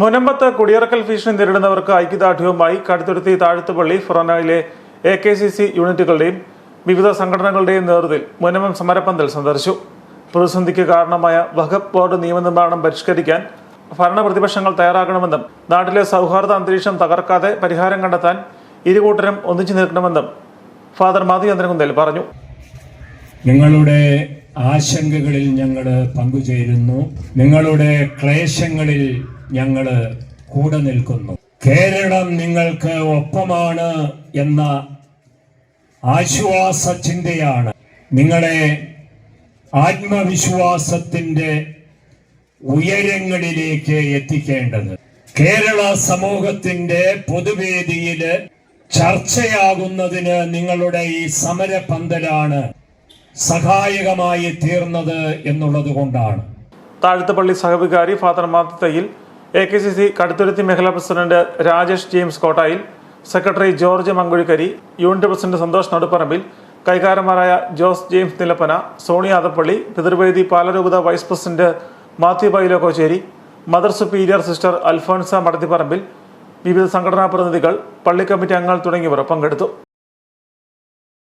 മുനമ്പത്ത് കുടിയിറക്കൽ ഭീഷണി നേരിടുന്നവർക്ക് ഐക്യദാർഢ്യവുമായി കടുത്തുരുത്തി താഴ്ത്തുപള്ളി ഫൊറോനയിലെ എ കെ സി സി യൂണിറ്റുകളുടെയും വിവിധ സംഘടനകളുടെയും നേതൃത്വത്തിൽ മുനമ്പം സമരപ്പന്തൽ സന്ദർശിച്ചു. പ്രതിസന്ധിക്ക് കാരണമായ വഖഫ് ബോർഡ് നിയമനിർമ്മാണം പരിഷ്കരിക്കാൻ ഭരണപ്രതിപക്ഷങ്ങൾ തയ്യാറാകണമെന്നും നാട്ടിലെ സൗഹാർദ്ദ അന്തരീക്ഷം തകർക്കാതെ പരിഹാരം കണ്ടെത്താൻ ഇരുകൂട്ടരും ഒന്നിച്ചു നിൽക്കണമെന്നും ഫാദർ മാധു ചന്ദ്രകുന്തൽ പറഞ്ഞു. നിങ്ങളുടെ ആശങ്കകളിൽ ഞങ്ങൾ പങ്കുചേരുന്നു. നിങ്ങളുടെ ക്ലേശങ്ങളിൽ ഞങ്ങൾ കൂടെ നിൽക്കുന്നു. കേരളം നിങ്ങൾക്ക് ഒപ്പമാണ് എന്ന ആശ്വാസ ചിന്തയാണ്. നിങ്ങളെ ആത്മവിശ്വാസത്തിന്റെ ഉയരങ്ങളിലേക്ക് എത്തിക്കേണ്ടത്. കേരള സമൂഹത്തിന്റെ പൊതുവേദിയിൽ ചർച്ചയാകുന്നതിന് നിങ്ങളുടെ ഈ സമരപന്തലാണ് സഹായകമായി തീർന്നത് എന്നുള്ളത് കൊണ്ടാണ്. Thazhathupally സഹവികാരി father Mathayil A K C C Kaduthuruthy മേഖലാ president Rajesh James Kottayil secretary George Mankuzhikkari unit president Santhosh Naduparambil കൈകാരന്മാരായ Jose James Nilappana Sony Adappally Pithruvedi പാലരൂപത vice president Mathew Pailo mother superior sister Alphonsa Madathiparambil വിവിധ സംഘടനാ പ്രതിനിധികൾ പള്ളി കമ്മിറ്റി അംഗങ്ങൾ തുടങ്ങിയവർ പങ്കെടുത്തു.